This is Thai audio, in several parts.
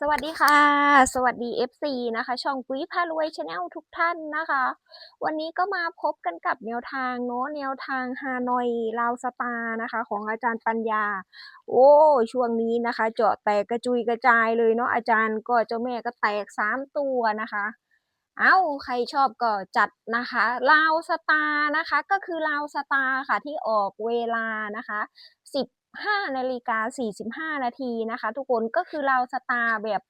สวัสดีค่ะ สวัสดี FC นะคะ ช่องกุ้ยพารวยชาแนลทุกท่านนะคะ วันนี้ก็มาพบกันกับแนวทางเนาะแนวทางฮานอยลาวสตาร์นะคะ ของอาจารย์ปัญญา โอ้ช่วงนี้นะคะ เจาะแตกกระจุยกระจายเลยเนาะอาจารย์ก็เจ้าแม่ก็แตกสามตัวนะคะ เอ้าใครชอบก็จัดนะคะลาวสตาร์นะคะ ก็คือลาวสตาร์ค่ะที่ออกเวลานะคะ 15นาฬิกา45 นาทีนะคะ ทุกคนก็คือลาวสตาร์แบบ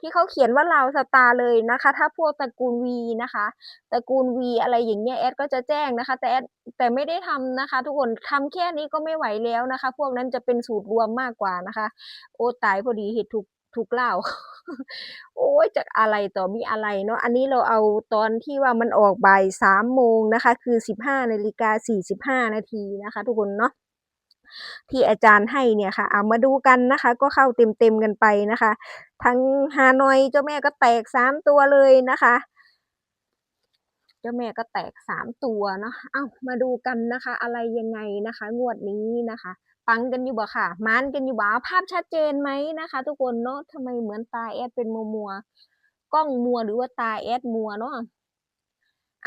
ที่เขาเขียนว่าลาวสตาร์เลยนะคะ ถ้าพวกตระกูลวีนะคะตระกูลวีอะไรอย่างเงี้ยแอดก็จะแจ้งนะคะ แต่แอดแต่ไม่ได้ทำนะคะ ทุกคนทำแค่นี้ก็ไม่ไหวแล้วนะคะ พวกนั้นจะเป็นสูตรรวมมากกว่านะคะ โอ้ตายพอดีเห็ดถูกถูกเล่า โอ้ยจากอะไรต่อมีอะไรเนาะอันนี้เราเอาตอนที่ว่ามันออกบ่ายสามโมงนะคะ คือสิบห้านาฬิกาสี่สิบห้านาทีนะคะ ทุกคนเนาะ ที่อาจารย์ให้เนี่ยค่ะเอามาดูกันนะคะ ก็เข้าเต็มๆกันไปนะคะ ทั้งฮานอยเจ้าแม่ก็แตกสามตัวเลยนะคะเจ้าแม่ก็แตกสามตัวเนาะเอามาดูกันนะคะ อะไรยังไงนะคะ งวดนี้นะคะปังกันอยู่บ่ค่ะมานกันอยู่บ่ภาพชัดเจนไหมนะคะ ทุกคนเนาะทำไมเหมือนตาแอดเป็นมัวมัวกล้องมัวหรือว่าตาแอดมัวเนาะ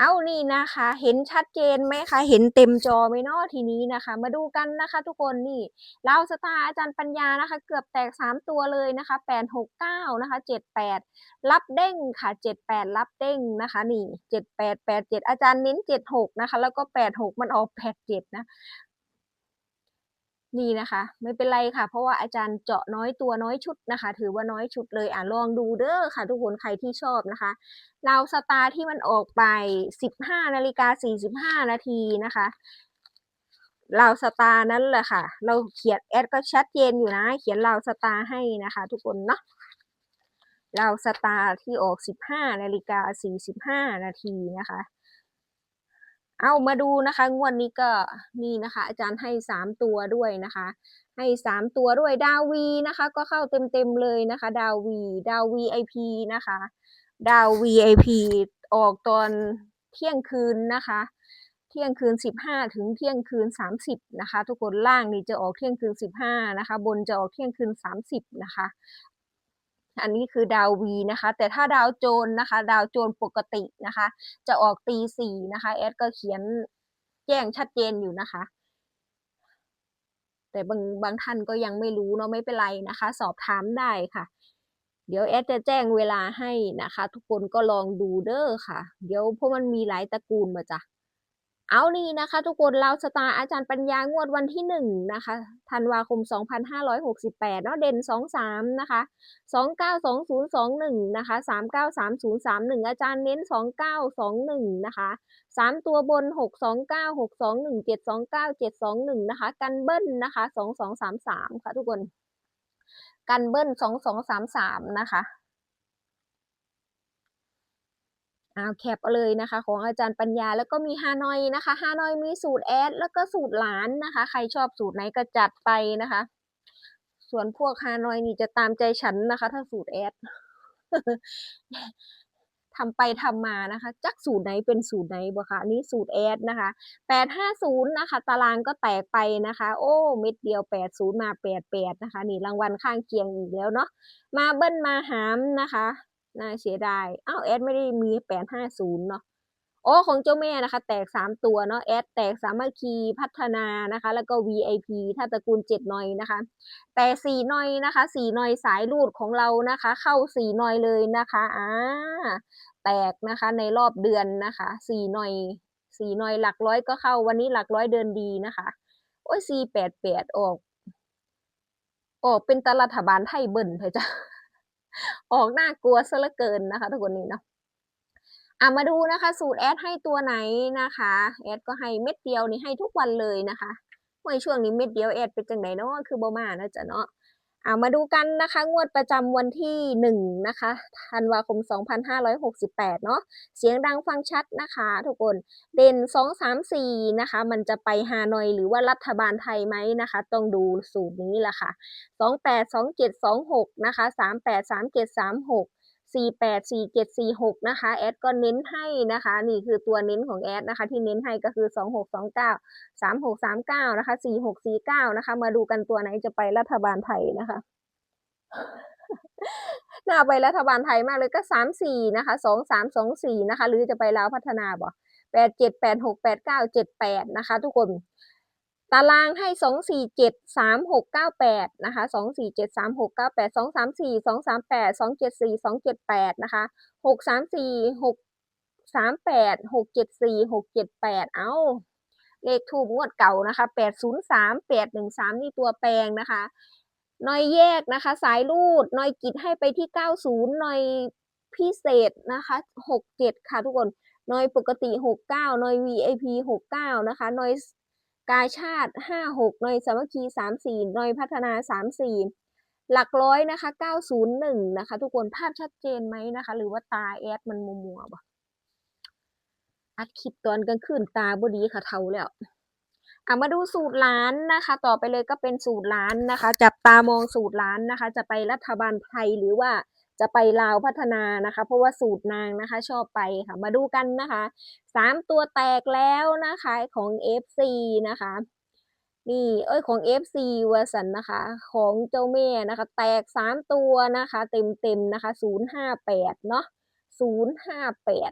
เอานี่นะคะ เห็นชัดเจนไหมคะ เห็นเต็มจอไหมเนาะทีนี้นะคะ มาดูกันนะคะ ทุกคนนี่ลาวสตาร์อาจารย์ปัญญานะคะ เกือบแตกสามตัวเลยนะคะแปดหกเก้านะคะเจ็ดแปดรับเด้งค่ะเจ็ดแปดรับเด้งนะคะ นี่เจ็ดแปดแปดเจ็ดอาจารย์เน้นเจ็ดหกนะคะ แล้วก็แปดหกมันออกแปดเจ็ดนะ นี่นะคะ ไม่เป็นไรค่ะ เพราะว่าอาจารย์เจาะน้อยตัวน้อยชุดนะคะ ถือว่าน้อยชุดเลยอะลองดูเด้อค่ะ ทุกคนใครที่ชอบนะคะเราสตาร์ที่มันออกไป 15นาฬิกา45 นาทีนะคะเราสตาร์นั้นแหละค่ะ เราเขียนแอดก็ชัดเจนอยู่นะ เขียนเราสตาร์ให้นะคะ ทุกคนเนาะเราสตาร์ที่ออก 15นาฬิกา45 นาทีนะคะ เอามาดูนะคะ งวดนี้ก็นี่นะคะ อาจารย์ให้สามตัวด้วยนะคะ ให้สามตัวด้วยดาววีนะคะ ก็เข้าเต็มเต็มเลยนะคะ ดาววีดาววีไอพีนะคะ ดาว VIP ออกตอนเที่ยงคืนนะคะ เที่ยงคืน15ถึงเที่ยงคืน30นะคะ ทุกคนล่างนี่จะออกเที่ยงคืน15นะคะ บนจะออกเที่ยงคืน30นะคะ อันนี้คือดาววีนะคะ แต่ถ้าดาวโจนนะคะ ดาวโจนปกตินะคะ จะออกตีสี่นะคะแอดก็เขียนแจ้งชัดเจนอยู่นะคะ แต่บางบางท่านก็ยังไม่รู้เนาะไม่เป็นไรนะคะ สอบถามได้ค่ะ เดี๋ยวแอดจะแจ้งเวลาให้นะคะ ทุกคนก็ลองดูเด้อค่ะ เดี๋ยวเพราะมันมีหลายตระกูลมาจ้ะ เอานี่นะคะ ทุกคนเราสตาร์อาจารย์ปัญญางวดวันที่หนึ่งนะคะธันวาคม 2568 เนาะเด่น 23 นะคะ 292021 นะคะ 393031 อาจารย์เน้น 2921 นะคะ 3 ตัวบน 629 621 729 721 นะคะ กันเบิ้ลนะคะ 2233 ค่ะทุกคน กันเบิ้ล2233 นะคะ เอาแคปเอาเลยนะคะ ของอาจารย์ปัญญาแล้วก็มีฮานอยนะคะฮานอยมีสูตรแอดแล้วก็สูตรหลานนะคะ ใครชอบสูตรไหนก็จัดไปนะคะ ส่วนพวกฮานอยนี่จะตามใจฉันนะคะ ถ้าสูตรแอดทำไปทำมานะคะ จักสูตรไหนเป็นสูตรไหนบ่คะอันนี้สูตรแอดนะคะแปดห้าศูนย์นะคะ ตารางก็แตกไปนะคะ โอ้เม็ดเดียวแปดศูนย์มาแปดแปดนะคะ นี่รางวัลข้างเคียงอีกแล้วเนาะมาเบิ้ลมาหามนะคะ น่าเสียดายอ้าวแอดไม่ได้มีแปดห้าศูนย์เนาะโอ้ของเจ้าแม่นะคะ แตกสามตัวเนาะแอดแตกสามัคคีพัฒนานะคะ แล้วก็ VIP ถ้าตระกูลเจ็ดหน่อยนะคะ แต่สี่หน่อยนะคะสี่หน่อยสายรูดของเรานะคะ เข้าสี่หน่อยเลยนะคะอ่าแตกนะคะในรอบเดือนนะคะสี่หน่อยสี่หน่อยหลักร้อยก็เข้าวันนี้หลักร้อยเดินดีนะคะ โอ้ยสี่แปดแปดออก ออกเป็นตรัฐบาลไทยเบิ่นเถอะจ้ะ ออกน่ากลัวซะเหลือเกินนะคะทุกคนนี้เนาะอะมาดูนะคะ สูตรแอดให้ตัวไหนนะคะแอดก็ให้เม็ดเดียวนี่ให้ทุกวันเลยนะคะเมื่อช่วงนี้เม็ดเดียวแอดเป็นจังไหนเนาะคือบ่มานะจ๊ะเนาะามาดูกันนะคะ งวดประจำวันที่หนึ่งนะคะธันวาคม 2568 เนาะเสียงดังฟังชัดนะคะ ทุกคนเด่น 2 3 4 นะคะ มันจะไปฮานอยหรือว่ารัฐบาลไทยไหมนะคะ ต้องดูสูตรนี้แหละค่ะ 28 27 26 นะคะ 38 37 36 สี่แปดสี่เจ็ดสี่หกนะคะ แอดก็เน้นให้นะคะ นี่คือตัวเน้นของแอดนะคะ ที่เน้นให้ก็คือสองหกสองเก้าสามหกสามเก้านะคะสี่หกสี่เก้านะคะ มาดูกันตัวไหนจะไปรัฐบาลไทยนะคะน่าไปรัฐบาลไทยมากเลยก็สามสี่นะคะสองสามสองสี่นะคะ หรือจะไปลาวพัฒนาบ่แปดเจ็ดแปดหกแปดเก้าเจ็ดแปดนะคะ ทุกคน ตารางให้สองสี่เจ็ดสามหกเก้าแปดนะคะสองสี่เจ็ดสามหกเก้าแปดสองสามสี่สองสามแปดสองเจ็ดสี่สองเจ็ดแปดนะคะหกสามสี่หกสามแปดหกเจ็ดสี่หกเจ็ดแปดเอาเลขทูบงวดเก่านะคะแปดศูนย์สามแปดหนึ่งสามนี่ตัวแปลงนะคะนอยแยกนะคะ สายรูดนอยกิจให้ไปที่เก้าศูนย์นอยพิเศษนะคะหกเจ็ดค่ะทุกคนนอยปกติหกเก้านอย VIP หกเก้านะคะนอย กาชาติห้าหกนอยสามัคคีสามสี่นอยพัฒนาสามสี่หลักร้อยนะคะเก้าศูนย์หนึ่งนะคะ ทุกคนภาพชัดเจนไหมนะคะ หรือว่าตาแอดมันมัวมัวบ่อัดคลิปตอนกลางคืนตาบดีค่ะเทาแล้วอะมาดูสูตรล้านนะคะ ต่อไปเลยก็เป็นสูตรล้านนะคะ จับตามองสูตรล้านนะคะ จะไปรัฐบาลไทยหรือว่า จะไปลาวพัฒนานะคะ เพราะว่าสูตรนางนะคะชอบไปค่ะมาดูกันนะคะสามตัวแตกแล้วนะคะของ FC นะคะนี่เอ้ยของ FC วอร์สันนะคะ ของเจ้าแม่นะคะ แตกสามตัวนะคะ เต็มเต็มนะคะศูนย์ห้าแปดเนาะศูนย์ห้าแปด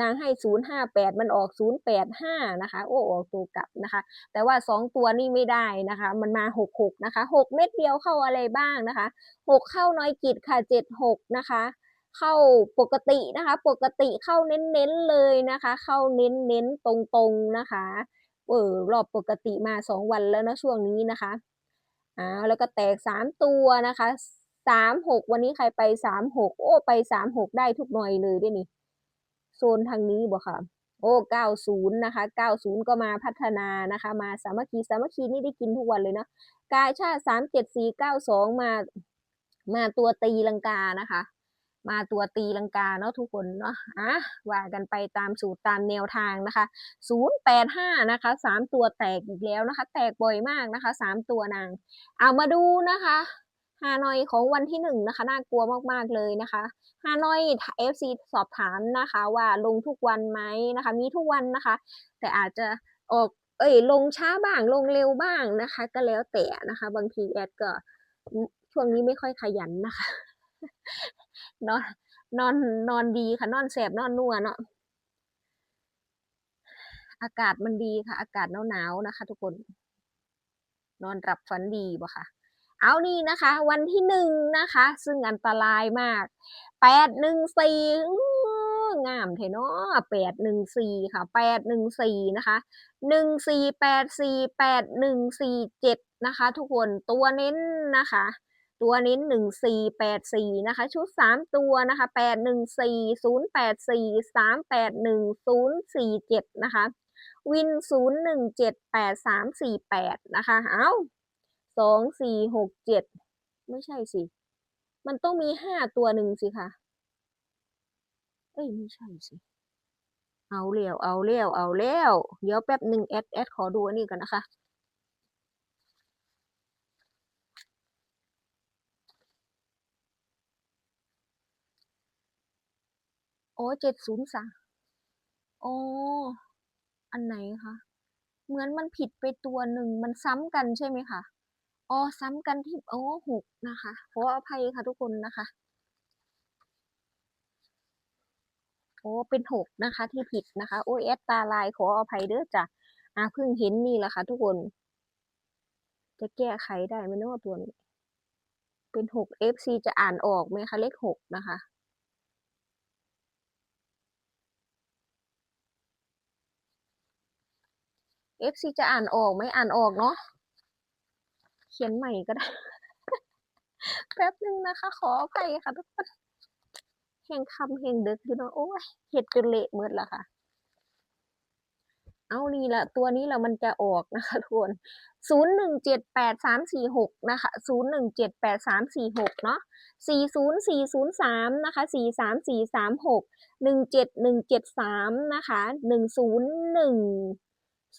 นางให้ศูนย์ห้าแปดมันออกศูนย์แปดห้านะคะ โอ้ออกตัวกลับนะคะ แต่ว่าสองตัวนี่ไม่ได้นะคะ มันมาหกหกนะคะหกเม็ดเดียวเข้าอะไรบ้างนะคะหกเข้าน้อยกิจค่ะเจ็ดหกนะคะ เข้าปกตินะคะ ปกติเข้าเน้นๆเลยนะคะ เข้าเน้นๆตรงๆนะคะ เออรอบปกติมาสองวันแล้วนะช่วงนี้นะคะอ่าแล้วก็แตกสามตัวนะคะสามหกวันนี้ใครไปสามหกโอ้ไปสามหกได้ทุกหน่อยเลยด้วยนี่ โซนทางนี้บ่ค่ะ โอ้เก้าศูนย์นะคะเก้าศูนย์ก็มาพัฒนานะคะ มาสามัคคีสามัคคีนี่ได้กินทุกวันเลยเนาะกายชาติสามเจ็ดสี่เก้าสองมา มาตัวตีลังกานะคะ มาตัวตีลังกาเนาะทุกคนเนาะอะว่ากันไปตามสูตรตามแนวทางนะคะศูนย์แปดห้านะคะสามตัวแตกอีกแล้วนะคะ แตกบ่อยมากนะคะสามตัวนาง เอามาดูนะคะ ฮานอยของวันที่หนึ่งนะคะน่ากลัวมากๆเลยนะคะฮานอยเอฟซีสอบถามนะคะ ว่าลงทุกวันไหมนะคะ มีทุกวันนะคะ แต่อาจจะออกเอ้ยลงช้าบ้างลงเร็วบ้างนะคะ ก็แล้วแต่นะคะ บางทีแอดก็ช่วงนี้ไม่ค่อยขยันนะคะนอนนอนนอนดีค่ะนอนแสบนอนนัวเนาะอากาศมันดีค่ะ อากาศหนาวๆนะคะ ทุกคน นอนหลับฝันดีบ่ค่ะ เอานี่นะคะ วันที่หนึ่งนะคะ ซึ่งอันตรายมากแปดหนึ่งสี่งามเทเนาะแปดหนึ่งสี่ค่ะแปดหนึ่งสี่นะคะหนึ่งสี่แปดสี่แปดหนึ่งสี่เจ็ดนะคะ ทุกคนตัวเน้นนะคะ ตัวเน้นหนึ่งสี่แปดสี่นะคะ ชุดสามตัวนะคะแปดหนึ่งสี่ศูนย์แปดสี่สามแปดหนึ่งศูนย์สี่เจ็ดนะคะ วินศูนย์หนึ่งเจ็ดแปดสามสี่แปดนะคะ เอา สองสี่หกเจ็ดไม่ใช่สิ มันต้องมีห้าตัวหนึ่งสิคะเอ้ยไม่ใช่สิ เอาเร็วเอาเร็วเอาเร็วเดี๋ยวแป๊บหนึ่งแอดแอดขอดูอันนี้ก่อนนะคะโอ้เจ็ดศูนย์สามโอ้อันไหนคะ เหมือนมันผิดไปตัวหนึ่ง มันซ้ำกันใช่ไหมคะ อ๋อซ้ำกันที่โอ้หกนะคะขออภัยค่ะทุกคนนะคะโอ้เป็นหกนะคะ ที่ผิดนะคะโอ้ยแอดตาลายขออภัยเด้อจ้ะอ่าเพิ่งเห็นนี่แหละค่ะ ทุกคน จะแก้ไขได้ไหมเนาะตัวนี้ เป็นหก FC จะอ่านออกไหมคะเลขหกนะคะ FC จะอ่านออกไหมอ่านออกเนาะ ขียนใหม่ก็ได้ แป๊บหนึ่งนะคะ ขออภัยค่ะทุกคนแห่งคำแห่งดึกอยู่เนาะโอ้ยเห็ดจนเละหมดละค่ะ เอานี่ละตัวนี้ละมันจะออกนะคะทุกคนศูนย์หนึ่งเจ็ดแปดสามสี่หกนะคะศูนย์หนึ่งเจ็ดแปดสามสี่หกเนาะสี่ศูนย์สี่ศูนย์สามนะคะสี่สามสี่สามหกหนึ่งเจ็ดหนึ่งเจ็ดสามนะคะหนึ่งศูนย์หนึ่ง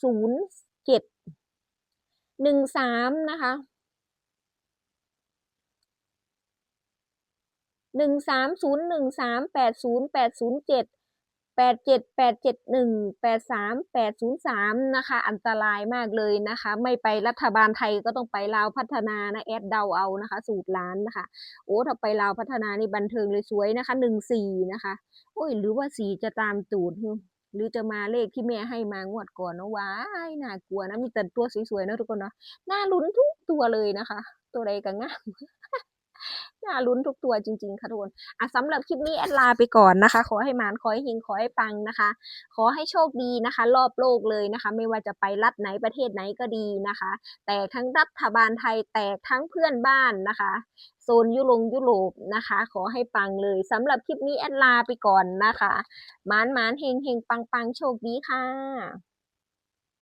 ศูนย์เจ็ดหนึ่งสามนะคะ หนึ่งสามศูนย์หนึ่งสามแปดศูนย์แปดศูนย์เจ็ดแปดเจ็ดแปดเจ็ดหนึ่งแปดสามแปดศูนย์สามนะคะ อันตรายมากเลยนะคะ ไม่ไปรัฐบาลไทยก็ต้องไปลาวพัฒนานะแอดเดาเอานะคะ สูตรล้านนะคะ โอ้ถ้าไปลาวพัฒนานี่บันเทิงเลยสวยนะคะหนึ่งสี่นะคะ โอ้ย หรือว่าสีจะตามตูดหรือจะมาเลขที่แม่ให้มางวดก่อนเนะว้ายน่ากลัวนะมีแต่ตัวสวยๆนะทุกคนเนาะน่าลุ้นทุกตัวเลยนะคะ ตัวใดก็งาม น่าลุ้นทุกตัวจริง ๆ ค่ะทุกคนอะสำหรับคลิปนี้แอดลาไปก่อนนะคะ ขอให้หมานขอให้เฮงขอให้ปังนะคะ ขอให้โชคดีนะคะ รอบโลกเลยนะคะ ไม่ว่าจะไปรัฐไหนประเทศไหนก็ดีนะคะ แต่ทั้งรัฐบาลไทยแตกทั้งเพื่อนบ้านนะคะโซนยุโรปยุโรปนะคะ ขอให้ปังเลยสำหรับคลิปนี้แอดลาไปก่อนนะคะหมานหมานเฮงเฮงปังปังโชคดีค่ะ